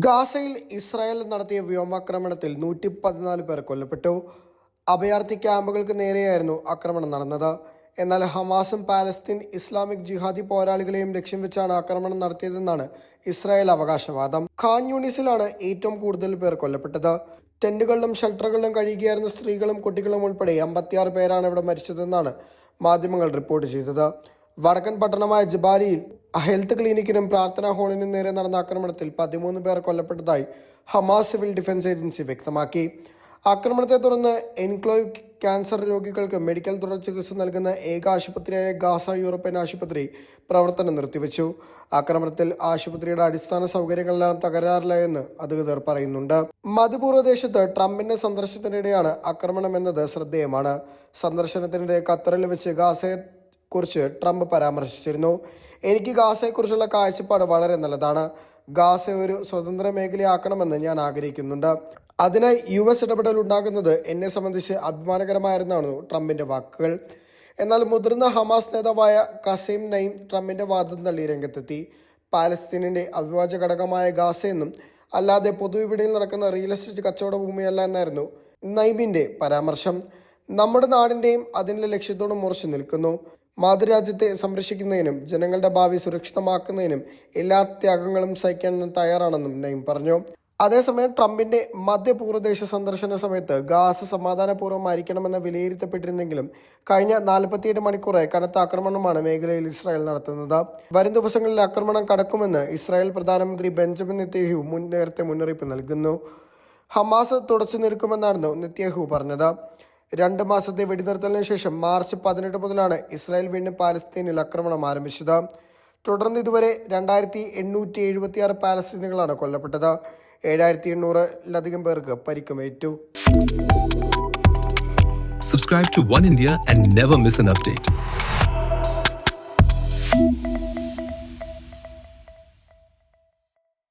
ഗാസയിൽ ഇസ്രായേൽ നടത്തിയ വ്യോമാക്രമണത്തിൽ നൂറ്റി പതിനാല് പേർ കൊല്ലപ്പെട്ടു. അഭയാർത്ഥി ക്യാമ്പുകൾക്ക് നേരെയായിരുന്നു ആക്രമണം നടന്നത്. എന്നാൽ ഹമാസും പാലസ്തീൻ ഇസ്ലാമിക് ജിഹാദി പോരാളികളെയും ലക്ഷ്യം വെച്ചാണ് ആക്രമണം നടത്തിയതെന്നാണ് ഇസ്രായേൽ അവകാശവാദം. ഖാൻ യൂണിസിലാണ് ഏറ്റവും കൂടുതൽ പേർ കൊല്ലപ്പെട്ടത്. ടെന്റുകളിലും ഷെൽട്ടറുകളിലും കഴിയുകയായിരുന്ന സ്ത്രീകളും കുട്ടികളും ഉൾപ്പെടെ അമ്പത്തിയാറ് പേരാണ് ഇവിടെ മരിച്ചതെന്നാണ് മാധ്യമങ്ങൾ റിപ്പോർട്ട് ചെയ്തത്. വടക്കൻ പട്ടണമായ ജബാലിയിൽ ഹെൽത്ത് ക്ലിനിക്കിനും പ്രാർത്ഥനാ ഹാളിനും നേരെ നടന്ന ആക്രമണത്തിൽ പതിമൂന്ന് പേർ കൊല്ലപ്പെട്ടതായി ഹമാസ് സിവിൽ ഡിഫൻസ് ഏജൻസി വ്യക്തമാക്കി. ആക്രമണത്തെ തുടർന്ന് എൻക്ലോവ് ക്യാൻസർ രോഗികൾക്ക് മെഡിക്കൽ തുടർ ചികിത്സ നൽകുന്ന ഏക ആശുപത്രിയായ ഗാസ യൂറോപ്യൻ ആശുപത്രി പ്രവർത്തനം നിർത്തിവെച്ചു. ആക്രമണത്തിൽ ആശുപത്രിയുടെ അടിസ്ഥാന സൗകര്യങ്ങളെല്ലാം തകരാറിലായെന്ന് അധികൃതർ പറയുന്നുണ്ട്. മധ്യപൂർവദേശത്ത് ട്രംപിന്റെ സന്ദർശനത്തിനിടെയാണ് ആക്രമണം എന്നത് ശ്രദ്ധേയമാണ്. സന്ദർശനത്തിനിടെ ഖത്തറിൽ വെച്ച് ഗാസയെ കുറിച്ച് ട്രംപ് പരാമർശിച്ചിരുന്നു. എനിക്ക് ഗാസയെക്കുറിച്ചുള്ള കാഴ്ചപ്പാട് വളരെ നല്ലതാണ്. ഗാസ ഒരു സ്വതന്ത്ര മേഖലയാക്കണമെന്ന് ഞാൻ ആഗ്രഹിക്കുന്നുണ്ട്. അതിനായി യു എസ് ഇടപെടൽ ഉണ്ടാകുന്നത് എന്നെ സംബന്ധിച്ച് അഭിമാനകരമായിരുന്നാണ് ട്രംപിന്റെ വാക്കുകൾ. എന്നാൽ മുതിർന്ന ഹമാസ് നേതാവായ കസീം നയിം ട്രംപിന്റെ വാദം തള്ളി രംഗത്തെത്തി. പാലസ്തീനിന്റെ അവിഭാജ്യ ഘടകമായ ഗാസയെന്നും അല്ലാതെ പൊതുവിപണിയിൽ നടക്കുന്ന റിയൽ എസ്റ്റേറ്റ് കച്ചവട ഭൂമിയല്ല എന്നായിരുന്നു നൈമിന്റെ പരാമർശം. നമ്മുടെ നാടിന്റെയും അതിന്റെ ലക്ഷ്യത്തോടും മുറച്ചു നിൽക്കുന്നു. മാതൃരാജ്യത്തെ സംരക്ഷിക്കുന്നതിനും ജനങ്ങളുടെ ഭാവി സുരക്ഷിതമാക്കുന്നതിനും എല്ലാ ത്യാഗങ്ങളും സഹിക്കാൻ തയ്യാറാണെന്നും നയിം പറഞ്ഞു. അതേസമയം ട്രംപിന്റെ മധ്യപൂർവദേശ സന്ദർശന സമയത്ത് ഗാസ സമാധാനപൂർവമായിരിക്കണമെന്ന് വിലയിരുത്തപ്പെട്ടിരുന്നെങ്കിലും കഴിഞ്ഞ നാൽപ്പത്തിയെട്ട് മണിക്കൂറായി കനത്ത ആക്രമണമാണ് മേഖലയിൽ ഇസ്രായേൽ നടത്തുന്നത്. വരും ദിവസങ്ങളിൽ ആക്രമണം കടക്കുമെന്ന് ഇസ്രായേൽ പ്രധാനമന്ത്രി ബെഞ്ചമിൻ നെത്യഹു മുൻ നേരത്തെ മുന്നറിയിപ്പ് നൽകുന്നു. ഹമാസ് തുടച്ചു നിൽക്കുമെന്നായിരുന്നു നെത്യഹു പറഞ്ഞത്. രണ്ട് മാസത്തെ വെടിനിർത്തലിന് ശേഷം മാർച്ച് പതിനെട്ട് മുതലാണ് ഇസ്രായേൽ വീണ്ടും പാലസ്തീനിൽ ആക്രമണം ആരംഭിച്ചത്. തുടർന്ന് ഇതുവരെ രണ്ടായിരത്തി എണ്ണൂറ്റി എഴുപത്തിയാറ് പാലസ്തീനുകളാണ് കൊല്ലപ്പെട്ടത്. ഏഴായിരത്തി എണ്ണൂറിലധികം പേർക്ക് പരിക്കുമേറ്റു Subscribe to One India and never miss an update.